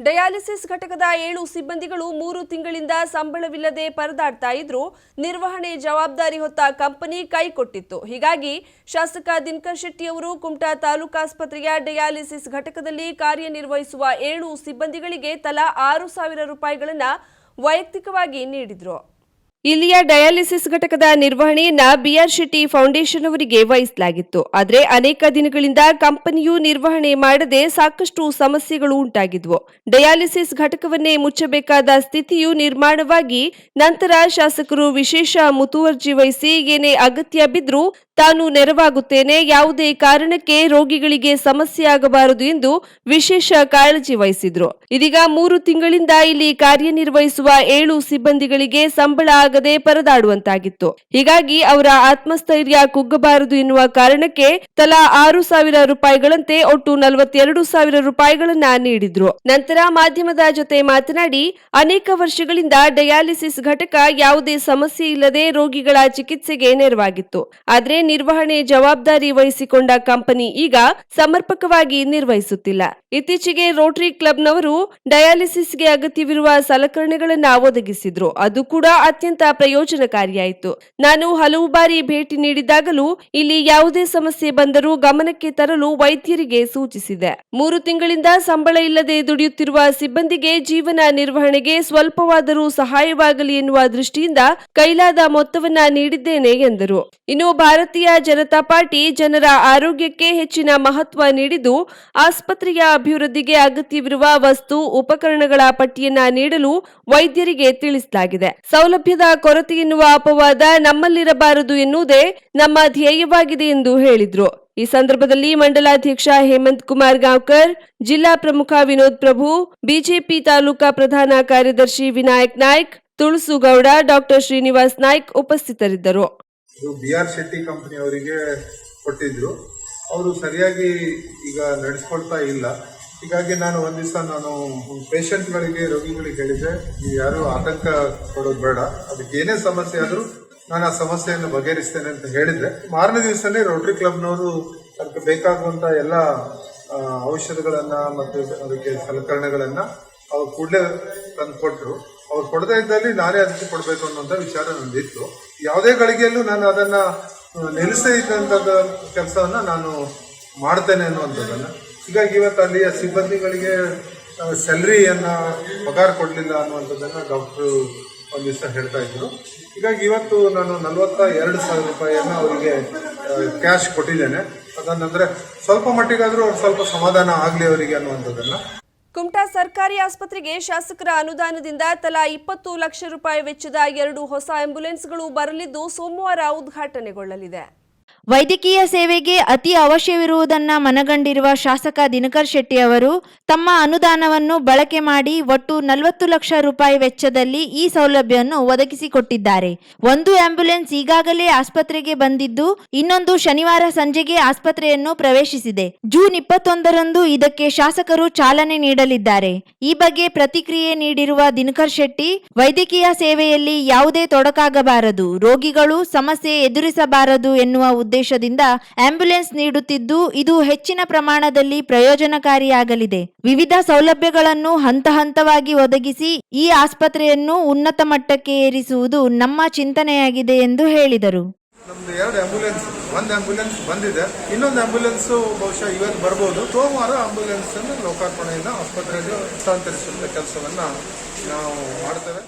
Dialysis ಘಟಕದ ಏಳು ಸಿಬ್ಬಂದಿಗಳು ಮೂರು ತಿಂಗಳಿಂದ ಸಂಬಳವಿಲ್ಲದೆ ಪರದಾಡ್ತಾ ಇದ್ರು ನಿರ್ವಹಣೆ ಜವಾಬ್ದಾರಿ ಹೊತ್ತ ಕಂಪನಿ ಕೈಕೊಟ್ಟಿತ್ತು ಹೀಗಾಗಿ ಶಾಸಕ ದಿನಕರ್ ಶೆಟ್ಟಿ ಅವರು ಕುಮಟಾ ತಾಲೂಕಾಸ್ಪತ್ರೆಯ ಡಯಾಲಿಸಿಸ್ ಘಟಕದಲ್ಲಿ ಕಾರ್ಯನಿರ್ವಹಿಸುವ ಏಳು ಸಿಬ್ಬಂದಿಗಳಿಗೆ ತಲಾ ಆರು ಸಾವಿರ ರೂಪಾಯಿಗಳನ್ನು ವೈಯಕ್ತಿಕವಾಗಿ ನೀಡಿದ್ರು. ಇಲ್ಲಿಯ ಡಯಾಲಿಸಿಸ್ ಘಟಕದ ನಿರ್ವಹಣೆಯನ್ನ ಬಿಆರ್ ಶೆಟ್ಟಿ ಫೌಂಡೇಶನ್ ಅವರಿಗೆ ವಹಿಸಲಾಗಿತ್ತು. ಆದರೆ ಅನೇಕ ದಿನಗಳಿಂದ ಕಂಪನಿಯು ನಿರ್ವಹಣೆ ಮಾಡದೆ ಸಾಕಷ್ಟು ಸಮಸ್ಯೆಗಳು ಉಂಟಾಗಿದ್ವು. ಡಯಾಲಿಸಿಸ್ ಘಟಕವನ್ನೇ ಮುಚ್ಚಬೇಕಾದ ಸ್ಥಿತಿಯು ನಿರ್ಮಾಣವಾಗಿ ನಂತರ ಶಾಸಕರು ವಿಶೇಷ ಮುತುವರ್ಜಿ ವಹಿಸಿ ಏನೇ ಅಗತ್ಯ ಬಿದ್ರೂ ತಾನು ನೆರವಾಗುತ್ತೇನೆ, ಯಾವುದೇ ಕಾರಣಕ್ಕೆ ರೋಗಿಗಳಿಗೆ ಸಮಸ್ಯೆ ಆಗಬಾರದು ಎಂದು ವಿಶೇಷ ಕಾಳಜಿ ವಹಿಸಿದ್ರು. ಇದೀಗ ಮೂರು ತಿಂಗಳಿಂದ ಇಲ್ಲಿ ಕಾರ್ಯನಿರ್ವಹಿಸುವ ಏಳು ಸಿಬ್ಬಂದಿಗಳಿಗೆ ಸಂಬಳ ಆಗದೆ ಪರದಾಡುವಂತಾಗಿತ್ತು. ಹೀಗಾಗಿ ಅವರ ಆತ್ಮಸ್ಥೈರ್ಯ ಕುಗ್ಗಬಾರದು ಎನ್ನುವ ಕಾರಣಕ್ಕೆ ತಲಾ ಆರು ಸಾವಿರ ರೂಪಾಯಿಗಳಂತೆ ಒಟ್ಟು ನಲವತ್ತೆರಡು ಸಾವಿರ ರೂಪಾಯಿಗಳನ್ನ ನೀಡಿದ್ರು. ನಂತರ ಮಾಧ್ಯಮದ ಜೊತೆ ಮಾತನಾಡಿ, ಅನೇಕ ವರ್ಷಗಳಿಂದ ಡಯಾಲಿಸಿಸ್ ಘಟಕ ಯಾವುದೇ ಸಮಸ್ಯೆ ಇಲ್ಲದೆ ರೋಗಿಗಳ ಚಿಕಿತ್ಸೆಗೆ ನೆರವಾಗಿತ್ತು. ಆದರೆ ನಿರ್ವಹಣೆ ಜವಾಬ್ದಾರಿ ವಹಿಸಿಕೊಂಡ ಕಂಪನಿ ಈಗ ಸಮರ್ಪಕವಾಗಿ ನಿರ್ವಹಿಸುತ್ತಿಲ್ಲ. ಇತ್ತೀಚೆಗೆ ರೋಟರಿ ಕ್ಲಬ್ನವರು ಡಯಾಲಿಸಿಸ್ಗೆ ಅಗತ್ಯವಿರುವ ಸಲಕರಣೆಗಳನ್ನ ಒದಗಿಸಿದ್ರು. ಅದು ಕೂಡ ಅತ್ಯಂತ ಪ್ರಯೋಜನಕಾರಿಯಾಯಿತು. ನಾನು ಹಲವು ಬಾರಿ ಭೇಟಿ ನೀಡಿದಾಗಲೂ ಇಲ್ಲಿ ಯಾವುದೇ ಸಮಸ್ಯೆ ಬಂದರೂ ಗಮನಕ್ಕೆ ತರಲು ವೈದ್ಯರಿಗೆ ಸೂಚಿಸಿದೆ. ಮೂರು ತಿಂಗಳಿಂದ ಸಂಬಳ ಇಲ್ಲದೆ ದುಡಿಯುತ್ತಿರುವ ಸಿಬ್ಬಂದಿಗೆ ಜೀವನ ನಿರ್ವಹಣೆಗೆ ಸ್ವಲ್ಪವಾದರೂ ಸಹಾಯವಾಗಲಿ ಎನ್ನುವ ದೃಷ್ಟಿಯಿಂದ ಕೈಲಾದ ಮೊತ್ತವನ್ನ ನೀಡಿದ್ದೇನೆ ಎಂದರು. ಇನ್ನು ಭಾರತೀಯ ಜನತಾ ಪಾರ್ಟಿ ಜನರ ಆರೋಗ್ಯಕ್ಕೆ ಹೆಚ್ಚಿನ ಮಹತ್ವ ನೀಡಿದ್ದು, ಆಸ್ಪತ್ರೆಯ ಅಭಿವೃದ್ಧಿಗೆ ಅಗತ್ಯವಿರುವ ವಸ್ತು, ಉಪಕರಣಗಳ ಪಟ್ಟಿಯನ್ನ ನೀಡಲು ವೈದ್ಯರಿಗೆ ತಿಳಿಸಲಾಗಿದೆ. ಸೌಲಭ್ಯದ ಕೊರತೆ ಎನ್ನುವ ಅಪವಾದ ನಮ್ಮಲ್ಲಿರಬಾರದು ಎನ್ನುವುದೇ ನಮ್ಮ ಧ್ಯೇಯವಾಗಿದೆ ಎಂದು ಹೇಳಿದ್ರು. ಈ ಸಂದರ್ಭದಲ್ಲಿ ಮಂಡಲಾಧ್ಯಕ್ಷ ಹೇಮಂತ್ ಕುಮಾರ್ ಗಾಂವ್ಕರ್, ಜಿಲ್ಲಾ ಪ್ರಮುಖ ವಿನೋದ್ ಪ್ರಭು, ಬಿಜೆಪಿ ತಾಲೂಕಾ ಪ್ರಧಾನ ಕಾರ್ಯದರ್ಶಿ ವಿನಾಯಕ್ ನಾಯ್ಕ್ ತುಳಸುಗೌಡ ಡಾಕ್ಟರ್ ಶ್ರೀನಿವಾಸ್ ನಾಯ್ಕ್ ಉಪಸ್ಥಿತರಿದ್ದರು. ಬಿಆರ್ ಶೆಟ್ಟಿ ಕಂಪನಿ ಅವರಿಗೆ ಕೊಟ್ಟಿದ್ರು. ಅವರು ಸರಿಯಾಗಿ ಈಗ ನಡೆಸ್ಕೊಳ್ತಾ ಇಲ್ಲ. ಹೀಗಾಗಿ ನಾನು ಒಂದು ದಿವಸ ನಾನು ಪೇಷಂಟ್ಗಳಿಗೆ ರೋಗಿಗಳಿಗೆ ಹೇಳಿದೆ, ನೀವು ಯಾರು ಆತಂಕ ಕೊಡೋದು ಬೇಡ. ಅದಕ್ಕೆ ಏನೇ ಸಮಸ್ಯೆ ಆದರೂ ನಾನು ಆ ಸಮಸ್ಯೆಯನ್ನು ಬಗೆಹರಿಸ್ತೇನೆ ಅಂತ ಹೇಳಿದ್ರೆ, ಮಾರನೇ ದಿವಸನೇ ರೋಟ್ರಿ ಕ್ಲಬ್ನವರು ಅದಕ್ಕೆ ಬೇಕಾಗುವಂಥ ಎಲ್ಲ ಔಷಧಗಳನ್ನು ಮತ್ತು ಅದಕ್ಕೆ ಸಲಕರಣೆಗಳನ್ನ ಅವ್ರು ಕೂಡಲೇ ತಂದು ಕೊಟ್ಟರು ಅವ್ರು ಕೊಡದೇ ಇದ್ದಲ್ಲಿ ನಾನೇ ಅದಕ್ಕೆ ಕೊಡಬೇಕು ಅನ್ನೋಂಥ ವಿಚಾರ ನಂದಿತ್ತು. ಯಾವುದೇ ಗಳಿಗೆಯಲ್ಲೂ ನಾನು ಅದನ್ನು ನಿಲ್ಲಿಸದೇ ಇದ್ದಂಥದ್ದು ಕೆಲಸವನ್ನ ನಾನು ಮಾಡ್ತೇನೆ ಅನ್ನುವಂಥದ್ದನ್ನ ಹೀಗಾಗಿ ಇವತ್ತು ಅಲ್ಲಿಯ ಸಿಬ್ಬಂದಿಗಳಿಗೆ ಸ್ಯಾಲ್ರಿಯನ್ನು ಪಗಾರ ಕೊಡಲಿಲ್ಲ ಅನ್ನುವಂಥದ್ದನ್ನು ಡಾಕ್ಟ್ರು ಒಂದು ದಿವಸ ಹೇಳ್ತಾ ಇದ್ರು. ಹೀಗಾಗಿ ಇವತ್ತು ನಾನು ನಲವತ್ತ ಎರಡು ಸಾವಿರ ರೂಪಾಯಿಯನ್ನು ಅವರಿಗೆ ಕ್ಯಾಶ್ ಕೊಟ್ಟಿದ್ದೇನೆ. ಅದನ್ನಂದ್ರೆ ಸ್ವಲ್ಪ ಮಟ್ಟಿಗಾದರೂ ಅವ್ರು ಸ್ವಲ್ಪ ಸಮಾಧಾನ ಆಗಲಿ ಅವರಿಗೆ ಅನ್ನುವಂಥದ್ದನ್ನು. ಕುಮಟಾ ಸರ್ಕಾರಿ ಆಸ್ಪತ್ರೆಗೆ ಶಾಸಕರ ಅನುದಾನದಿಂದ ತಲಾ ಇಪ್ಪತ್ತು ಲಕ್ಷ ರೂಪಾಯಿ ವೆಚ್ಚದ ಎರಡು ಹೊಸ ಆಂಬ್ಯುಲೆನ್ಸ್ಗಳು ಬರಲಿದ್ದು ಸೋಮವಾರ ಉದ್ಘಾಟನೆಗೊಳ್ಳಲಿದೆ. ವೈದ್ಯಕೀಯ ಸೇವೆಗೆ ಅತಿ ಅವಶ್ಯವಿರುವುದನ್ನು ಮನಗಂಡಿರುವ ಶಾಸಕ ದಿನಕರ್ ಶೆಟ್ಟಿ ಅವರು, ತಮ್ಮ ಅನುದಾನವನ್ನು ಬಳಕೆ ಮಾಡಿ ಒಟ್ಟು ನಲವತ್ತು ಲಕ್ಷ ರೂಪಾಯಿ ವೆಚ್ಚದಲ್ಲಿ ಈ ಸೌಲಭ್ಯವನ್ನು ಒದಗಿಸಿಕೊಟ್ಟಿದ್ದಾರೆ. ಒಂದು ಆಂಬ್ಯುಲೆನ್ಸ್ ಈಗಾಗಲೇ ಆಸ್ಪತ್ರೆಗೆ ಬಂದಿದ್ದು, ಇನ್ನೊಂದು ಶನಿವಾರ ಸಂಜೆಗೆ ಆಸ್ಪತ್ರೆಯನ್ನು ಪ್ರವೇಶಿಸಿದೆ. ಜೂನ್ ಇಪ್ಪತ್ತೊಂದರಂದು ಇದಕ್ಕೆ ಶಾಸಕರು ಚಾಲನೆ ನೀಡಲಿದ್ದಾರೆ. ಈ ಬಗ್ಗೆ ಪ್ರತಿಕ್ರಿಯೆ ನೀಡಿರುವ ದಿನಕರ್ ಶೆಟ್ಟಿ, ವೈದ್ಯಕೀಯ ಸೇವೆಯಲ್ಲಿ ಯಾವುದೇ ತೊಡಕಾಗಬಾರದು, ರೋಗಿಗಳು ಸಮಸ್ಯೆ ಎದುರಿಸಬಾರದು ಎನ್ನುವ ಉದ್ದೇಶದಿಂದ ಆಂಬ್ಯುಲೆನ್ಸ್ ನೀಡುತ್ತಿದ್ದು ಇದು ಹೆಚ್ಚಿನ ಪ್ರಮಾಣದಲ್ಲಿ ಪ್ರಯೋಜನಕಾರಿಯಾಗಲಿದೆ. ವಿವಿಧ ಸೌಲಭ್ಯಗಳನ್ನು ಹಂತ ಹಂತವಾಗಿ ಒದಗಿಸಿ ಈ ಆಸ್ಪತ್ರೆಯನ್ನು ಉನ್ನತ ಮಟ್ಟಕ್ಕೆ ಏರಿಸುವುದು ನಮ್ಮ ಚಿಂತನೆಯಾಗಿದೆ ಎಂದು ಹೇಳಿದರು. ನಮ್ದು ಎರಡು ಆಂಬ್ಯುಲೆನ್ಸ್, ಒಂದು ಆಂಬ್ಯುಲೆನ್ಸ್ ಬಂದಿದೆ. ಇನ್ನೊಂದು ಆಂಬ್ಯುಲೆನ್ಸ್ ಬಹುಶಃ ಇವತ್ತು ಬರಬಹುದು ಸೋಮವಾರ ಆಂಬ್ಯುಲೆನ್ಸ್ ಅನ್ನು ಲೋಕಾರ್ಪಣೆಯಿಂದ ಆಸ್ಪತ್ರೆಗೆ ಹಸ್ತಾಂತರಿಸುವಂತ ಕೆಲಸವನ್ನ ನಾವು ಮಾಡ್ತೇವೆ.